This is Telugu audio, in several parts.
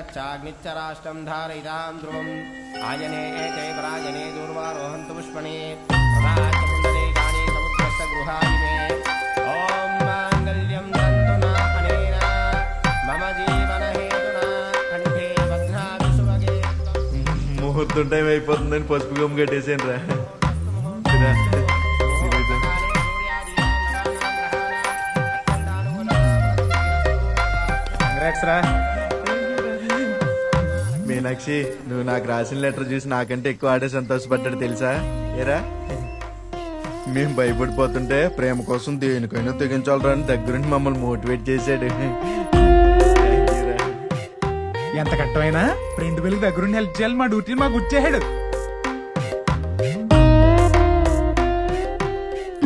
चाग्निच्चराष्ट्रं धारयितां ध्रुवम् आयने एते परायणे दूर्वारोहन्तु पुष्पणे प्रदाचकुण्डलेकानि समुद्रस्य गृहाणि मे ॐ माङ्गल्यं तन्तु न अनेन मम जीवनहेतुना कण्ठे बध्नामि सुभगे ముహూర్తం టైం అయిపోతుందని పసుపు గమ్ము కట్టేసాను రా ఇదా. ఇదిగో. కంగ్రాట్స్ రా మీనాక్షి నువ్వు నాకు రాసిన లెటర్ చూసి నాకంటే ఎక్కువ ఆడే సంతోషపడ్డాడు తెలుసా? ఏరా? మేము భయపడిపోతుంటే ప్రేమ కోసం దేనికైనా తెగించాలరా అని దగ్గరుండి మమ్మల్ని మోటివేట్ చేశాడు. ఎంత కట్టమైనా ఫ్రెండ్ పిల్లకి దగ్గరుండి హెల్ప్ చేయాలి మా డ్యూటీని మాకు గుర్చేసాడు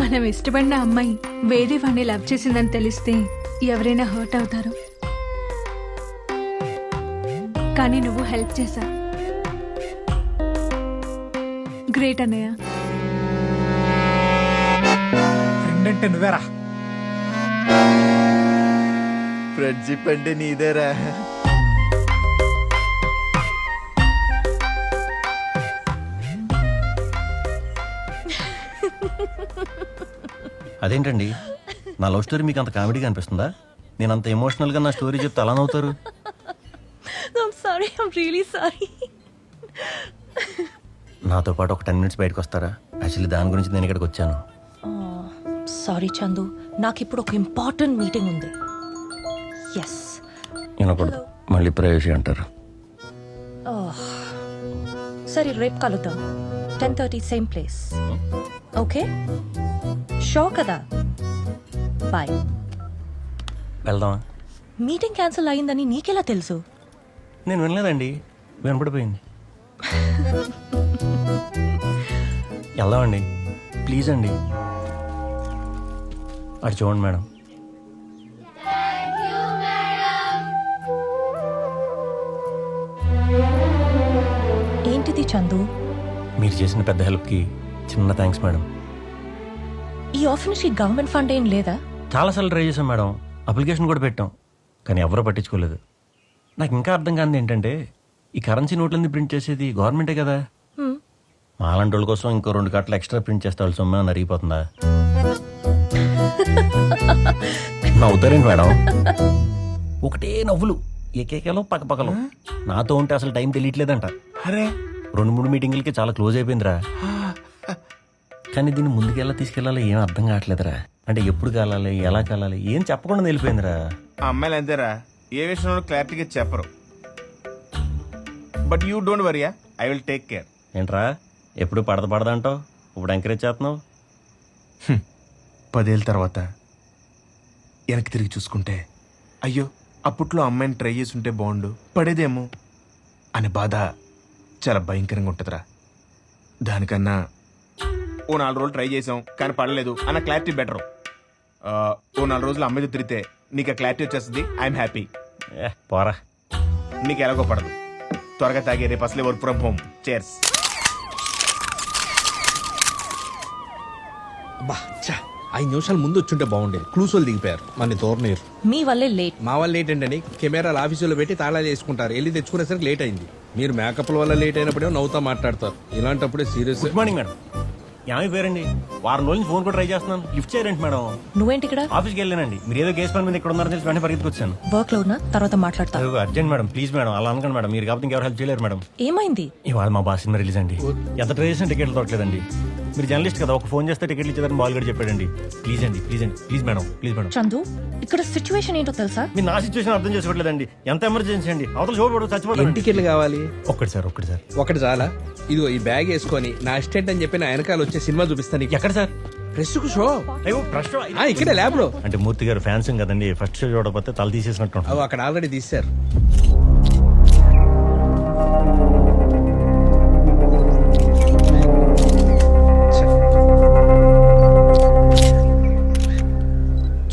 మనం ఇష్టపడిన అమ్మాయి వేరే వాడిని లవ్ చేసిందని తెలిస్తే ఎవరైనా హర్ట్ అవుతారు. కానీ నువ్వు హెల్ప్ చేశా. గ్రేట్ అన్నయ్య. ఫ్రెండ్ అంటే నువ్వేరా? ఫ్రెండ్షిప్ అంటే నీదేరా. అదేంటండి? నా లవ్ స్టోరీ మీకు అంత కామెడీగా అనిపిస్తుందా? నేను అంత ఎమోషనల్గా నా స్టోరీ చెప్తే అలా నవ్వుతారు. I'm sorry. I'm really sorry. నాతో పాటు ఒక టెన్ మినిట్స్ బయటకు వస్తారా? యాక్చువల్లీ దాని గురించి నేను ఇక్కడికి వచ్చాను. సారీ చందు. నాకు ఇప్పుడు ఒక ఇంపార్టెంట్ మీటింగ్ ఉంది. ఎస్ వినకూడదు మళ్ళీ ప్రైవసీ అంటారు. సరే రేపు కలుద్దాం. Ten thirty same place okay show కదా? బాయ్ వెళ్దామా? మీటింగ్ క్యాన్సిల్ అయిందని నీకెలా తెలుసు? నేను వినలేదండి. వినపడిపోయింది. వెళ్దామండి. ప్లీజ్ అండి. అటు చూడండి మేడం. ఏంటిది చందు? మీరు చేసిన పెద్ద హెల్ప్కి చిన్న థ్యాంక్స్ మేడం. ఈ నుంచి గవర్నమెంట్ ఫండ్ ఏం లేదా? చాలాసార్లు ట్రై చేశాం మేడం. అప్లికేషన్ కూడా పెట్టాం. కానీ ఎవరూ పట్టించుకోలేదు. నాకు ఇంకా అర్థం కానిది ఏంటంటే ఈ కరెన్సీ నోట్లన్నీ ప్రింట్ చేసేది గవర్నమెంటే కదా. హ్మ్. మాలాంటి వాళ్ళ కోసం ఇంకో రెండు కట్టలు ఎక్స్ట్రా ప్రింట్ చేస్తే వాళ్ళ సొమ్మే అరిగిపోతుందా? నవ్వుతారేంటి మేడం? ఒకటే నవ్వులు ఏకేకేలో పక్కపక్కలు నాతో ఉంటే అసలు టైం తెలియట్లేదంట. అరే. రెండు మూడు మీటింగులకి చాలా క్లోజ్ అయిపోయిందిరా. కానీ దీన్ని ముందుకెలా తీసుకెళ్ళాలో ఏం అర్థం కావట్లేదురా. అంటే ఎప్పుడు కాలాలి ఎలా కాలాలి ఏం చెప్పకుండా వెళ్ళిపోయిందిరా అమ్మాయిలు అంతేరా. ఏ విషయంలో క్లారిటీగా చెప్పరు. But you don't worry I will take care ఏంట్రా? ఎప్పుడు పడద పడదంటావు ఇప్పుడు ఎంకరేజ్ చేస్తున్నావు? పదేళ్ళ తర్వాత వెనక్కి తిరిగి చూసుకుంటే అయ్యో అప్పట్లో అమ్మాయిని ట్రై చేసి ఉంటే బాగుండు పడేదేమో అనే బాధ చాలా భయంకరంగా ఉంటుందిరా. దానికన్నా ఓ నాలుగు రోజులు ట్రై చేసాం కానీ పడలేదు అన్న క్లారిటీ బెటర్ ఓ నాలుగు రోజులు అమ్మాయితో తిరిగితే నీకు ఆ క్లారిటీ వచ్చేస్తుంది ఐఎమ్ హ్యాపీ ఏ పోరా. నీకు ఎలాగో పడదు. త్వరగా తాగే రేపు అసలే వర్క్ ఫ్రమ్ హోమ్. చేర్స్ ఛా, ఐదు నిమిషాలు ముందు వచ్చుంటే బాగుండేది. క్లూస్ వాళ్ళు దిగిపోయారు. మన తోరనీరు. మీ వల్లే లేట్ మా వాళ్ళు లేట్ ఏంటని కెమెరాలు ఆఫీసులో పెట్టి తాళాలు వేసుకుంటారు. వెళ్ళి తెచ్చుకునేసరికి లేట్ అయింది. మీరు మేకప్ల వల్ల లేట్ అయినప్పుడే నవ్వుతా మాట్లాడతారు. ఇలాంటప్పుడే సీరియస్ గుడ్ మార్నింగ్ మేడం ఏమైపోయారండి వారం రోజుల నుంచి ఫోన్ కూడా ట్రై చేస్తున్నాను. లిఫ్ట్ చేయరండి మేడం. నువ్వేంటి ఇక్కడ? ఆఫీస్కి వెళ్ళానండి. మీరు ఏదో కేసు పని మీద ఇక్కడ ఉన్నారని తెలిసి వెంటనే పరిగెత్తుకొచ్చాను. వర్క్లో ఉన్నా తర్వాత మాట్లాడతా. అయ్యో, అర్జెంట్ మేడం. ప్లీజ్ మేడం అలా అనకండి మేడం. మీరు కాబట్టి ఇంకెవరు హెల్ప్ చేయలేరు మేడం. ఏమైంది? ఇవాళ మా బాస్ సినిమా రిలీజ్ అండి. ఎంత ట్రై చేసిన టికెట్లు దొరకలేదండి. మీరు జర్నలిస్ట్ కదా ఒక ఫోన్ చేస్తే టికెట్లు ఇచ్చేదని బాల్ కూడా చెప్పాడండి. ప్లీజ్ అండి ప్లీజ్ అండి please madam please madam. Chandu ఇక్కడ సిచ్యువేషన్ ఏంటో తెలుసా? మీరు నా సిచ్యువేషన్ అర్థం చేసుకోవట్లేదండి. ఎంత ఎమర్జెన్సీ అండి? అవతల చూడబడు చచ్చిపోతాను టికెట్లు కావాలి? ఒక్కటి సార్ ఒక్కటి సార్. ఒకటి చాలా. ఇదిగో ఈ బ్యాగ్ వేసుకొని నా అసిస్టెంట్ అని చెప్పి నా వెనకాల వచ్చే సినిమా చూపిస్తాను నీకు. ఎక్కడ సార్? ప్రెస్కు షో. అయ్యో ఫస్ట్ ఆ, ఇక్కడే ల్యాబ్లో అంటే మూర్తి గారు ఫ్యాన్స్ కదండి ఫస్ట్ షో చూడకపోతే తల తీసేసినట్టు. అవి అక్కడ ఆల్రెడీ తీశారు.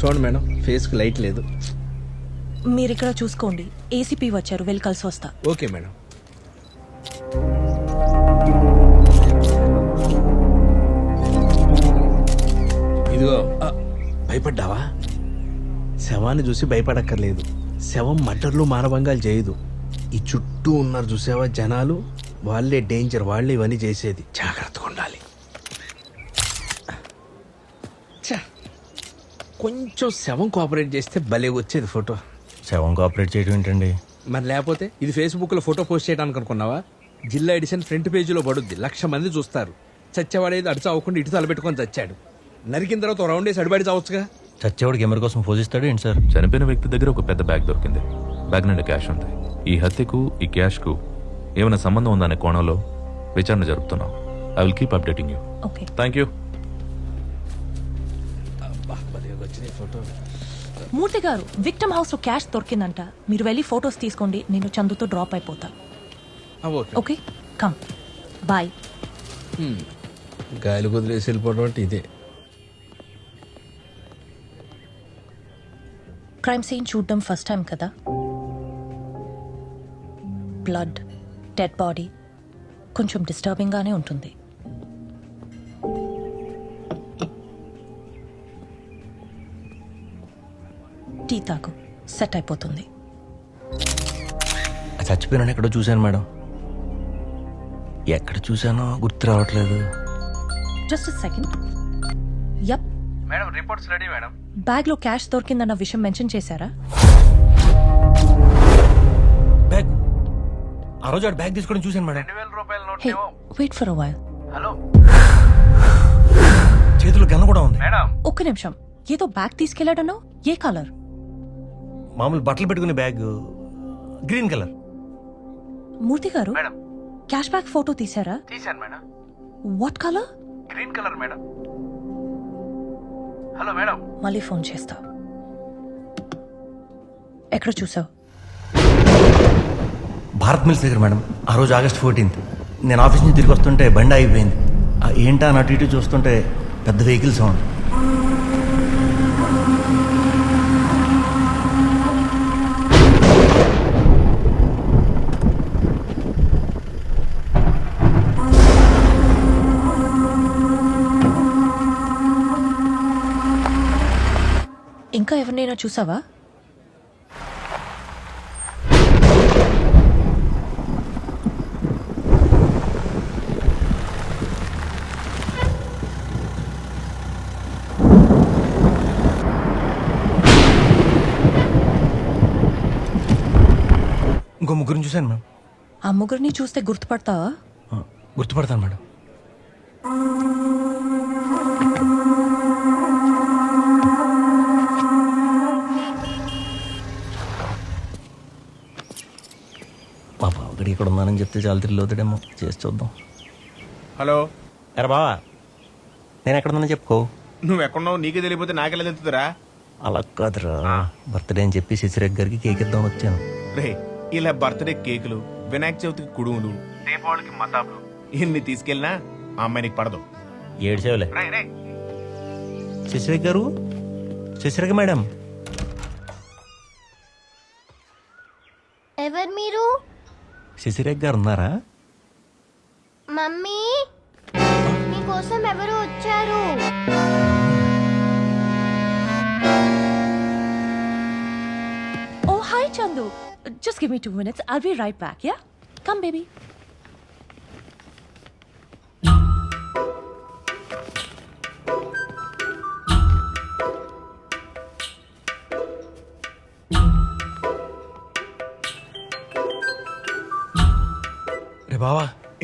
చూడండి మేడం. ఫేస్కి లైట్ లేదు. మీరు ఇక్కడ చూసుకోండి. ఏసీపీ వచ్చారు. వెళ్ళి కలిసి వస్తా. Okay madam. ఇదిగో ఆ, భయపడ్డావా? శవాన్ని చూసి భయపడక్కర్లేదు. శవం మటర్లు మానభంగాలు చేయదు. ఈ చుట్టూ ఉన్నారు చూసావా జనాలు? వాళ్ళే డేంజర్ వాళ్ళే ఇవన్నీ చేసేది. జాగ్రత్తగా ఉండాలి ఛ, కొంచెం శవం కోఆపరేట్ చేస్తే భలే వచ్చేది ఫోటో శవం కోఆపరేట్ చేయడం ఏంటండి? మరి లేకపోతే ఇది ఫేస్బుక్లో ఫోటో పోస్ట్ చేయడానికి అనుకున్నావా? జిల్లా ఎడిషన్ ఫ్రంట్ పేజీలో పడుద్ది. లక్ష మంది చూస్తారు. చచ్చేవాడేది అడిచి అవ్వకుండా ఇటు తలపెట్టుకొని చచ్చాడు. నరికిన తర్వాత రౌండ్ వేసి అడిబడి చావచ్చుగా? చచ్చేవాడికి ఎవరి కోసం పోజిస్తాడు ఏంటి సార్? చనిపోయిన వ్యక్తి దగ్గర ఒక పెద్ద బ్యాగ్ దొరికింది. బ్యాగ్ నిండా క్యాష్ ఉంది. ఈ హత్యకు ఈ క్యాష్కు ఏమైనా సంబంధం ఉందనే కోణంలో విచారణ జరుపుతున్నాం. I will keep updating you thank you Murthy garu victim హౌస్లో క్యాష్ దొరికిందంట. మీరు వెళ్ళి ఫొటోస్ తీసుకోండి నేను చందుతో డ్రాప్ అయిపోతా. ఓకే. కమ్. బాయ్. గాలి కుదిలేసి వెళ్ళిపోవడం అంటే ఇదే. క్రైమ్ సీన్ చూడడం ఫస్ట్ టైం కదా? బ్లడ్ డెడ్ బాడీ కొంచెం డిస్టర్బింగ్ గానే ఉంటుంది. టీ తాగు. సెట్ అయిపోతుంది. చచ్చిపోయిన ఎక్కడో చూశాను మేడం. ఎక్కడ చూశానో గుర్తు రావట్లేదు. Just second yup madam reports ready madam. బ్యాగ్లో క్యాష్ దొరికిందన్న విషయం మెన్షన్ చేశారా? బ్యాగ్. ఆ రోజు ఆడు బ్యాగ్ తీసుకోవడం చూశాను madam. Hey wait for a while చేతిలో గన్న కూడా ఉంది. ఒక్క నిమిషం. ఏదో బ్యాగ్ తీసుకెళ్ళాడనో ఏ కలర్? మామూలు బట్టలు పెట్టుకునే బ్యాగ్ గ్రీన్ కలర్. మూర్తి గారు క్యాష్ బ్యాక్ ఫోటో తీసారా తీశాను madam. What colour green colour madam. Hello madam. మళ్ళీ ఫోన్ చేస్తా. ఎక్కడ చూసావు? భారత్ మిల్స్ దగ్గర మేడం ఆ రోజు ఆగస్ట్ ఫోర్టీన్త్. నేను ఆఫీస్ నుంచి తిరిగి వస్తుంటే బండి అయిపోయింది ఆ ఏంటా అని అటు ఇటు చూస్తుంటే పెద్ద వెహికల్ సౌండ్. ఎవరినైనా చూసావా? ఇంకో ముగ్గురిని చూశాను మేడం ఆ ముగ్గురిని చూస్తే గుర్తుపడతావా? గుర్తుపడతాను మేడం. ఇక్కడ ఉన్నానని చెప్తే చాలా అవుతాడేమో చేసి చూద్దాం. హలో. ఎరా బావా నేను ఎక్కడ ఉన్నా చెప్పుకో. నువ్వు ఎక్కడున్నావు నీకే తెలియపోతే నాకెలా తెలుస్తుందిరా? అలా కాదురా బర్త్డే అని చెప్పి శశిరేఖ్ గారికి కేక్ ఇద్దామని వచ్చాను. రే ఇలా బర్త్డే కేకులు వినాయక చవితికి కుడుములు దీపావళికి మతాబులు ఇన్ని తీసుకెళ్ళినా ఆ అమ్మాయి నీకు పడదు. ఏడ్చేవలే. శశిరేఖ్ గారు శశిరేఖ మేడం. ఎవరు మీరు? శశిరేఖ గారు ఉన్నారా? మమ్మీ మీకోసం ఎవరు వచ్చారు? ఓ hi Chandu just give me two minutes I'll be right back ya come baby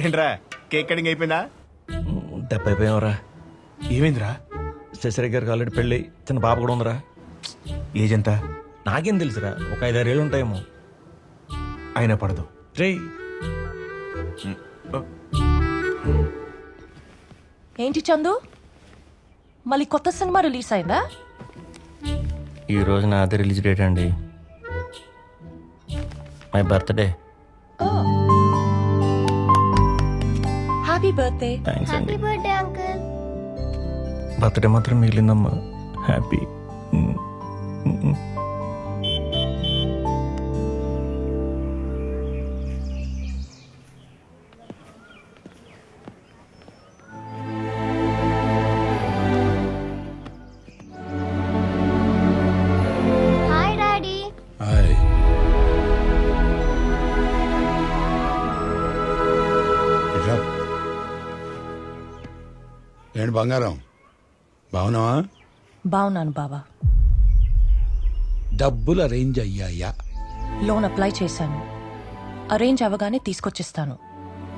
ఏంట్రా? కేక్ కటింగ్ అయిపోయిందా? దెబ్బ అయిపోయావరా ఏమైందిరా? శశిరేఖ గారికి ఆల్రెడీ పెళ్ళి చిన్న పాప కూడా ఉందిరా. ఏజ్ ఎంత? నాకేం తెలుసురా ఒక ఐదారేళ్ళు ఉంటాయేమో. అయినా పడదు. రే ఏంటి చందు? మళ్ళీ కొత్త సినిమా రిలీజ్ అయిందా? ఈ రోజు నా అదే రిలీజ్ డేట్ అండి. My birthday. Happy birthday thanks అండి హ్యాపీ బర్త్డే అంకుల్ బర్త్డే మాత్రం మిగిలిందమ్మా హ్యాపీ ఏంటి బంగారం? బాగున్నావా? బాగున్నాను బావా డబ్బులు అరేంజ్ అయ్యాయా? లోన్ అప్లై చేశాను. అరేంజ్ అవ్వగానే తీసుకొచ్చిస్తాను.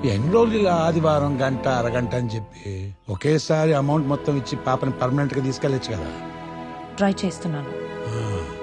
ఎన్ని రోజులు ఇలా ఆదివారం గంట అరగంట అని చెప్పి ఒకేసారి అమౌంట్ మొత్తం ఇచ్చి పాపని పర్మనెంట్గా తీసుకెళ్ళచ్చు కదా? ట్రై చేస్తున్నాను. ఆ,